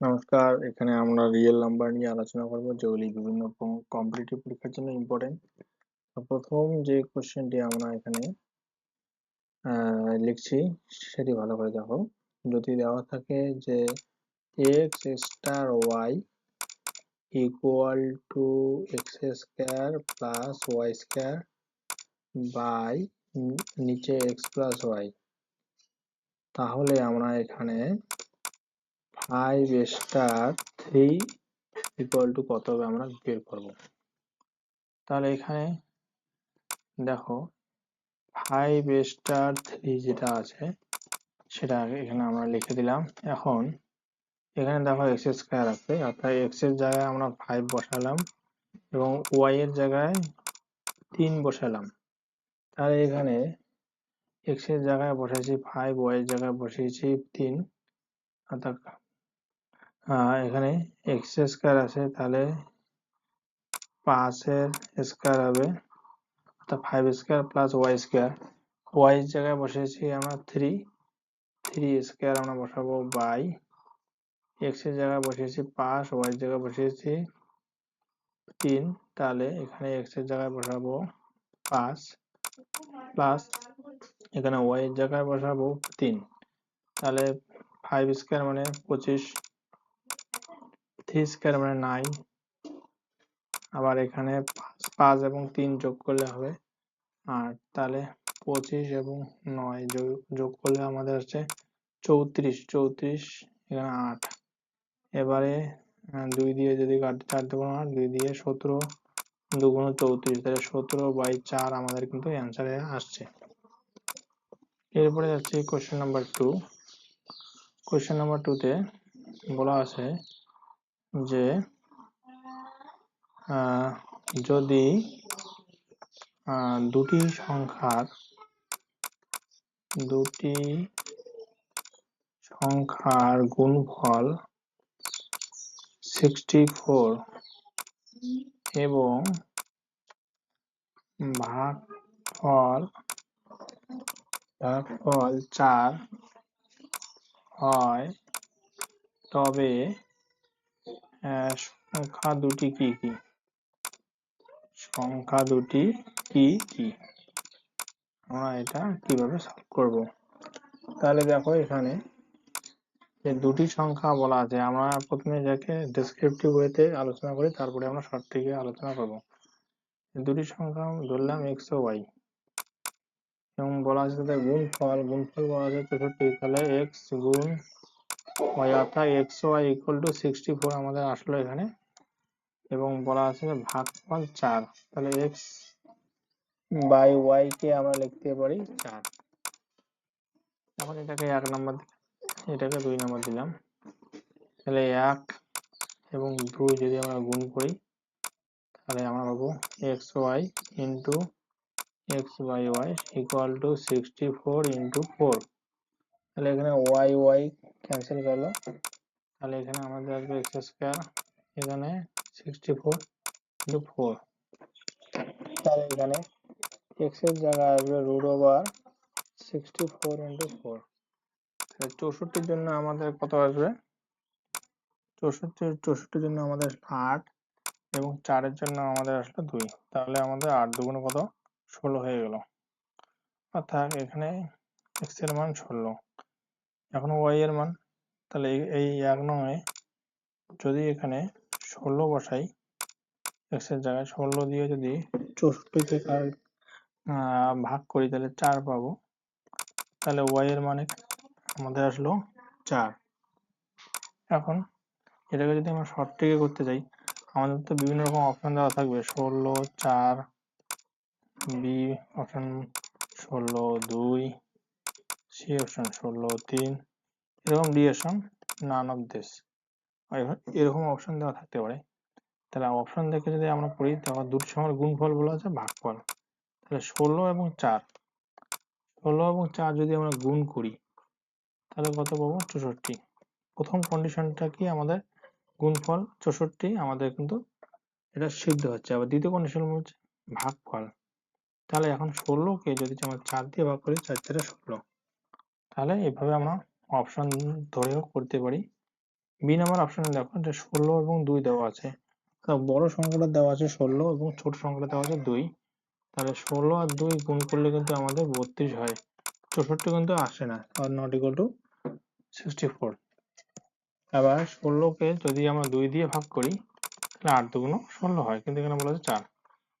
নমস্কার, এখানে আমরা রিয়েল নাম্বার নিয়ে আলোচনা করব, যেগুলি বিভিন্ন কম্পিটিটিভ পরীক্ষার জন্য ইম্পর্টেন্ট প্রথম যে কোশ্চেনটি আমরা এখানে লিখছি, সেটি ভালো করে দেখো। যদি দেওয়া থাকে যে X star Y equal to X square plus Y square by নিচে এক্স প্লাস ওয়াই তাহলে আমরা এখানে five star three equal to কত হবে আমরা বের করব। তাহলে এখানে দেখো ফাইভ স্টার থ্রি যেটা আছে, সেটা এখানে আমরা লিখে দিলাম। এখন এখানে দেখো এক্স স্কোয়ার আছে, অর্থাৎ এক্সের জায়গায় আমরা ফাইভ বসালাম এবং ওয়াই এর জায়গায় তিন বসালাম। তাহলে এখানে এক্সের জায়গায় বসেছি ফাইভ ওয়াই এর জায়গায় বসিয়েছি তিন, অর্থাৎ এখানে এক্স স্কোয়ার আছে, তাহলে পাঁচের স্কোয়ার হবে, অর্থাৎ five square plus Y square Y জায়গায় বসেছি আমরা থ্রি থ্রি স্কোয়ার আমরা বসাবো বাই এক্সের জায়গায় বসিয়েছি পাঁচ ওয়াই জায়গায় বসিয়েছি তিন, তাহলে এখানে এক্সের জায়গায় বসাবো পাঁচ প্লাস এখানে ওয়াই জায়গায় বসাবো তিন। তাহলে ফাইভ স্কোয়ার মানে পঁচিশ থ্রি মানে নাইন আবার এখানে পাঁচ এবং তিন যোগ করলে হবে আট, তাহলে পঁচিশ এবং নয় যোগ করলে আমাদের হচ্ছে চৌত্রিশ চৌত্রিশ এখানে আট। এবারে দুই দিয়ে যদি কাটতে চার দুগুণ আট, দুই দিয়ে সতেরো দুগুণ চৌত্রিশ, তাহলে সতেরো বাই চার আমাদের কিন্তু অ্যান্সারে আসছে। এরপরে যাচ্ছে question number two question number টুতে বলা আছে যে যদি দুটি সংখ্যার দুটি সংখ্যার গুণফল সিক্সটি ফোর এবং ভাগ ভাগফল ভাগফল চার হয়, তবে সংখ্যা দুটি কি কি? সংখ্যা দুটি কি কি? আমরা এটা কীভাবে সলভ করব? তাহলে দেখো এখানে যে দুটি সংখ্যা বলা আছে, আমরা প্রথমে যাকে ডেসক্রিপটিভ ওয়েতে আলোচনা করি, তারপরে আমরা শর্ট থেকে আলোচনা করব। দুটি সংখ্যা ধরলাম এক্স ও ওয়াই এবং বলা আছে তাদের গুণফল গুণফল বলা আছে চৌষট্টি, তাহলে এক্স গুণ ওয়াই অর্থাৎ X Y equal to sixty four আমাদের আসলো এখানে। এবং বলা আছে যে ভাগফল চার। তাহলে এক্স বাই ওয়াই কে আমরা লিখতে পারি চার। এখন এটাকে এক নম্বর এটাকে দুই নম্বর দিলাম। তাহলে এক এবং দুই যদি আমরা গুণ করি, তাহলে আমরা পাবো X Y into X by Y equal to sixty four into four তাহলে এখানে ওয়াই ওয়াই ক্যান্সেল করল তাহলে এখানে আমাদের আসবে এক্স স্কোয়ার এখানে সিক্সটি ফোর ইন্টু ফোর তাহলে এখানে এক্সের জায়গায় আসবে root over sixty four into four চৌষট্টির জন্য আমাদের কত আসবে? চৌষট্টি চৌষট্টির জন্য আমাদের আট এবং চারের জন্য আমাদের আসলো দুই। তাহলে আমাদের আট দুগুণ কত? ষোলো হয়ে গেল। অর্থাৎ এখানে এক্সের মান ষোলো। এখন ওয়াই এর মান, তাহলে এই এক নয়, যদি এখানে ষোলো বসাই এক্সের জায়গায় ষোলো দিয়ে যদি চৌষট্টিকে ভাগ করি, তাহলে চার পাবো। তাহলে ওয়াই এর মানে আমাদের আসলো চার। এখন এটাকে যদি আমরা শর্ট থেকে করতে চাই আমাদের তো বিভিন্ন রকম অপশন দেওয়া থাকবে। ষোলো, চার, বি অপশন ষোলো, দুই সি অপশন ষোলো, তিন, এরকম D option none of this এরকম অপশন দেওয়া থাকতে পারে। তাহলে অপশন দেখে যদি আমরা পড়ি, তাহলে দুটি সময় গুণফল বলা আছে, ভাগফল। তাহলে ষোলো এবং চার। ষোলো এবং চার যদি আমরা গুণ করি, তাহলে কত পাবো? চৌষট্টি। প্রথম কন্ডিশনটা কি? আমাদের গুণফল চৌষট্টি, আমাদের কিন্তু এটা সিদ্ধ হচ্ছে। আবার দ্বিতীয় কন্ডিশন হচ্ছে ভাগফল। তাহলে এখন ষোলোকে যদি আমরা চার দিয়ে ভাগ করি চার চারে ষোলো। তাহলে এভাবে আমরা অপশন ধরেও করতে পারি। বি নাম্বার অপশনে দেখো যে ষোলো এবং দুই দেওয়া আছে। বড় সংখ্যাটা দেওয়া আছে ষোলো এবং ছোট সংখ্যাটা দেওয়া আছে দুই। তাহলে ষোলো আর দুই গুণ করলে কিন্তু আমাদের বত্রিশ হয়। চৌষট্টি কিন্তু আসে না not equal to sixty four আবার ষোলোকে যদি আমরা দুই দিয়ে ভাগ করি, তাহলে আট দুগুণ ষোলো হয়, কিন্তু এখানে বলা হচ্ছে চার।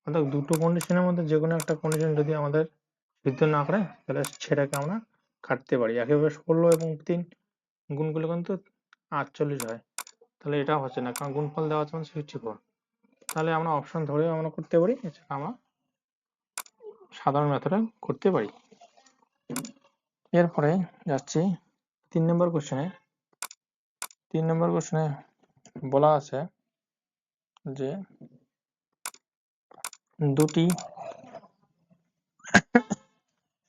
অর্থাৎ দুটো কন্ডিশনের মধ্যে যে কোনো একটা কন্ডিশন যদি আমাদের সিদ্ধ না করে, তাহলে সেটাকে আমরা কাটতে পারি। একেবারে ষোলো এবং তিন গুণ করলে কিন্তু আটচল্লিশ হয়। তাহলে এটা হচ্ছে না। কারণ গুণফল দেওয়া আছে মানে সিক্সটি ফোর তাহলে আমরা অপশন ধরেও আমরা করতে পারি। এছাড়া আমরা সাধারণ মেথডে করতে পারি। এরপরে যাচ্ছি তিন নম্বর কোশ্চেনে তিন নম্বর কোশ্চেনে বলা আছে যে দুটি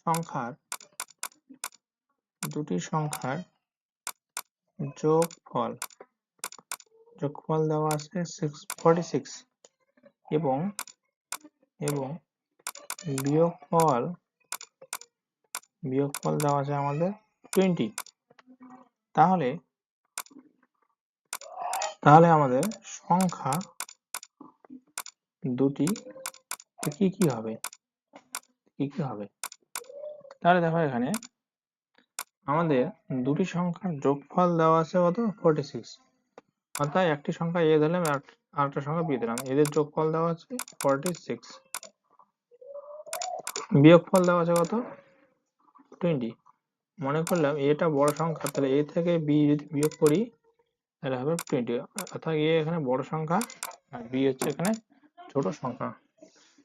সংখ্যার দুটি সংখ্যার যোগফল। যোগফল দেওয়া আছে সিক্স ফর্টি সিক্স এবং এবং বিয়োগফল বিয়োগফল দেওয়া আছে আমাদের টোয়েন্টি তাহলে তাহলে আমাদের সংখ্যা দুটি কি কি হবে? কি কি হবে? তাহলে দেখো এখানে আমাদের দুটি সংখ্যার যোগফল দেওয়া আছে কত? ফোরটি সিক্স অর্থাৎ একটি সংখ্যা এ দিলাম, আর একটা সংখ্যা বি দিলাম। এদের যোগফল দেওয়া আছে ফোরটি সিক্স বিয়োগফল দেওয়া আছে কত? টোয়েন্টি মনে করলাম এটা বড় সংখ্যা, তাহলে এ থেকে বি যদি বিয়োগ করি, তাহলে হবে টোয়েন্টি অর্থাৎ এ এখানে বড় সংখ্যা, আর বি হচ্ছে এখানে ছোট সংখ্যা।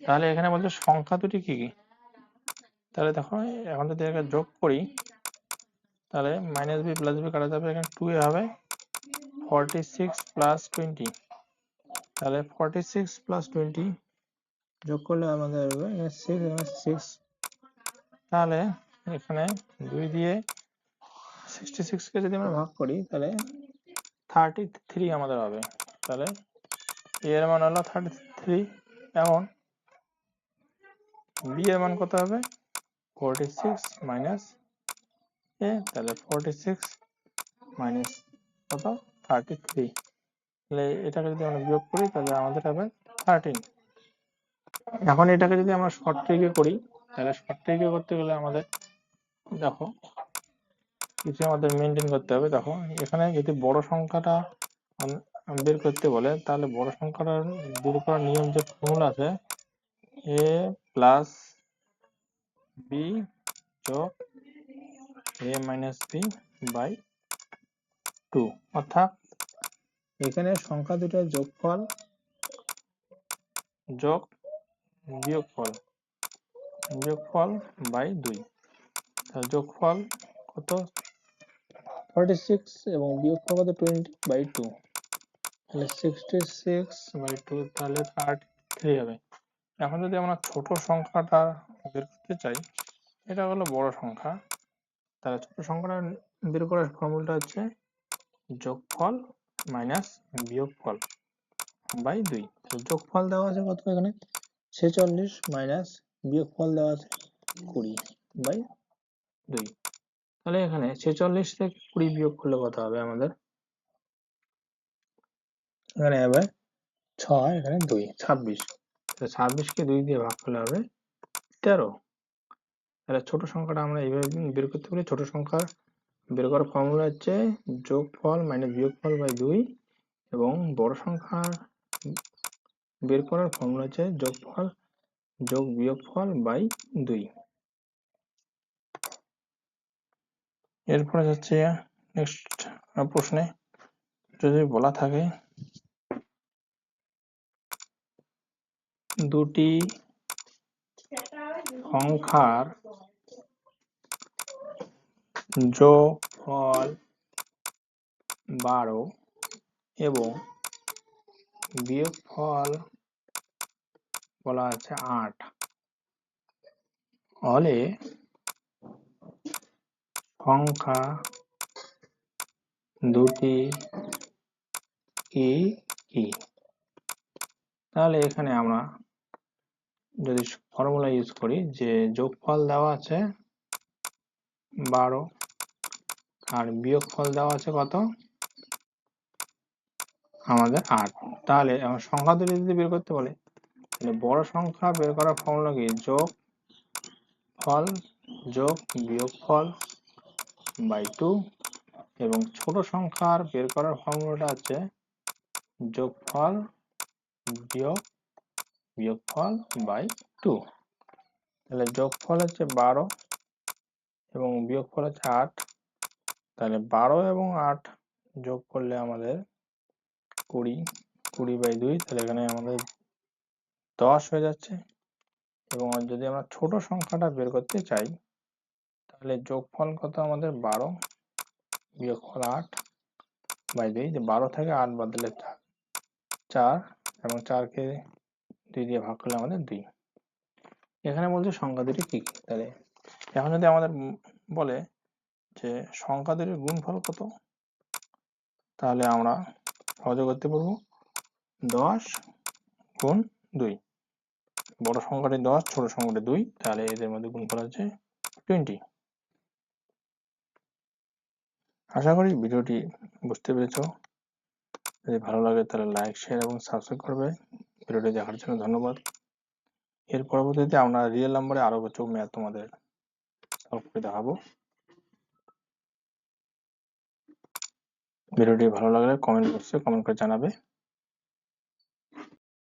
তাহলে এখানে বলছে সংখ্যা দুটি কি কি? তাহলে দেখো, এখন যদি যোগ করি তাহলে মাইনাস বি প্লাস বি কাটা যাবে এখানে টু এ হবে। ফর্টি সিক্স প্লাস টোয়েন্টি তাহলে ফর্টি সিক্স প্লাস টোয়েন্টি যোগ করলে আমাদের সিক্স সিক্স তাহলে এখানে দুই দিয়ে সিক্সটি সিক্সকে যদি আমরা ভাগ করি, তাহলে থার্টি থ্রি আমাদের হবে। তাহলে এর মান হলো থার্টি থ্রি এমন বি এর মান কত হবে? ফোরটি সিক্স মাইনাস এ তাহলে ফোরটি সিক্স মাইনাস কত? থার্টি থ্রি তাহলে এটাকে যদি আমরা বিয়োগ করি, তাহলে আমাদের হবে থার্টিন এখন এটাকে যদি আমরা শর্ট ট্রিকে করি, তাহলে শর্ট ট্রিকে করতে গেলে আমাদের, দেখো, কিছু আমাদের মেনটেন করতে হবে। দেখো, এখানে যদি বড় সংখ্যাটা বের করতে বলে, তাহলে বড় সংখ্যাটা বের করার নিয়ম যে ফর্মুলা আছে এ প্লাস বি যোগ A minus B by two অর্থাৎ এখানে সংখ্যা দুটোর যোগফল যোগ বিয়োগফল বিয়োগফল বাই দুই। যোগফল কত? ফর্টি সিক্স এবং বিয়োগফল কত? টোয়েন্টি বাই টু তাহলে সিক্সটি সিক্স বাই টু তাহলে থার্টি থ্রি হবে। এখন যদি আমরা ছোট সংখ্যাটা বের করতে চাই, এটা হলো বড় সংখ্যা। তাহলে ছোট সংখ্যাটা বের করার ফর্মুলাটা হচ্ছে যোগফল মাইনাস বিয়োগফল বাই দুই। যোগফল দেওয়া আছে কত এখানে? ছেচল্লিশ মাইনাস বিয়োগফল দেওয়া আছে কুড়ি বাই দুই। তাহলে এখানে ছেচল্লিশ থেকে কুড়ি বিয়োগ করলে কত হবে আমাদের? এখানে হবে ছয়, এখানে দুই, ছাব্বিশ। ছাব্বিশকে দুই দিয়ে ভাগ করলে হবে তেরো। তাহলে ছোট সংখ্যাটা আমরা এইভাবে বের করতে পারি। ছোট সংখ্যা বের করার ফর্মুলা হচ্ছে যোগফল মাইনাস বিয়োগফল বাই দুই এবং বড় সংখ্যা বের করার ফর্মুলা হচ্ছে যোগফল যোগ বিয়োগফল বাই দুই। এরপরে যাচ্ছে নেক্সট প্রশ্নে। যদি বলা থাকে দুটি সংখ্যার যোগফল বারো এবং বিয়োগফল বলা আছে আট। হলে সংখ্যা দুটি কি কি? তাহলে এখানে আমরা যদি ফর্মুলা ইউজ করি যে যোগফল দেওয়া আছে বারো আর বিয়োগফল দেওয়া আছে কত? আমাদের আট। তাহলে এখন সংখ্যা দুটি যদি বের করতে বলে, তাহলে বড় সংখ্যা বের করার ফর্মুলা কি? যোগ ফল, যোগ বিয়োগ ফল বাই টু এবং ছোট সংখ্যার বের করার ফর্মুলাটা হচ্ছে যোগফল বিয়োগ বিয়োগফল বাই টু তাহলে যোগফল হচ্ছে বারো এবং বিয়োগফল হচ্ছে আট। তাহলে বারো এবং আট যোগ করলে আমাদের কুড়ি কুড়ি বাই দুই, তাহলে এখানে আমাদের দশ হয়ে যাচ্ছে। এবং যদি আমরা ছোট সংখ্যাটা বের করতে চাই, তাহলে যোগফল কত আমাদের? বারো বিয়োগফল আট বাই দুই, যে বারো থেকে আট বাদ দিলে চার চার এবং চারকে দুই দিয়ে ভাগ করলে আমাদের দুই। এখানে বলছে সংখ্যা দুটি কি কি? তাহলে এখন যদি আমাদের বলে যে সংখ্যা দুটির গুণফল কত? তাহলে আমরা সহজে করতে পারব দশ গুণ দুই। বড় সংখ্যাটি দশ, ছোট সংখ্যাটি দুই, তাহলে এদের মধ্যে গুণফল হচ্ছে টোয়েন্টি আশা করি ভিডিওটি বুঝতে পেরেছ। যদি ভালো লাগে তাহলে লাইক শেয়ার এবং সাবস্ক্রাইব করবে। ভিডিওটি দেখার জন্য ধন্যবাদ। এর পরবর্তীতে আমরা রিয়েল নাম্বারে আরও কিছু ম্যাথ তোমাদের সলভ করে দেখাবো। ভিডিওটি ভালো লাগলে কমেন্ট বক্সে কমেন্ট করে জানাবে।